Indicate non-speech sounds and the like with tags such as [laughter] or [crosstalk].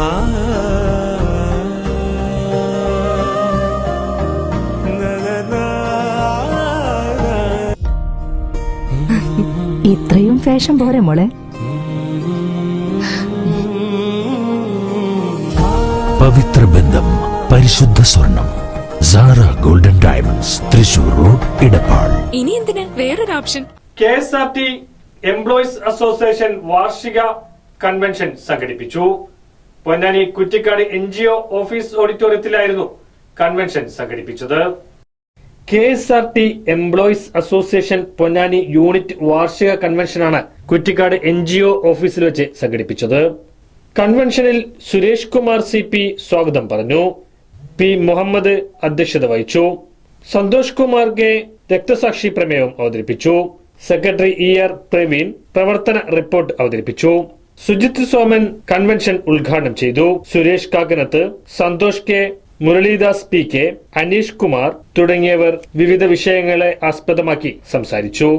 [laughs] ഇത്രയും ഫാഷൻ പോരെ മോളെ. പവിത്ര ബന്ധം പരിശുദ്ധ സ്വർണം Sara golden diamonds Thrissur road Edappal ഇനി എന്തിനാ? വേറൊരു option. K S R T employees association വാർഷിക കൺവെൻഷൻ സംഘടിപ്പിച്ചു. Ponnani Kuttikkad N G O office ഓഡിറ്റോറിയത്തിലായിരുന്നു convention സംഘടിപ്പിച്ചത്. K S R T employees association Ponnani unit വാർഷിക കൺവെൻഷനാണ് കുറ്റിക്കാട് എൻ ജി ഒ ഓഫീസിൽ വെച്ച് സംഘടിപ്പിച്ചത്. കൺവെൻഷനിൽ സുരേഷ് കുമാർ സി പി സ്വാഗതം പറഞ്ഞു. പി മുഹമ്മദ് അധ്യക്ഷത വഹിച്ചു. സന്തോഷ് കുമാർ കെ രക്തസാക്ഷി പ്രമേയം അവതരിപ്പിച്ചു. സെക്രട്ടറി ഇ ആർ പ്രവീൺ പ്രവർത്തന റിപ്പോർട്ട് അവതരിപ്പിച്ചു. സുജിത് സോമൻ കൺവെൻഷൻ ഉദ്ഘാടനം ചെയ്തു. Suresh Kakkanath Santhosh K Muralidas P K Aneesh Kumar തുടങ്ങിയവർ വിവിധ വിഷയങ്ങളെ ആസ്പദമാക്കി സംസാരിച്ചു.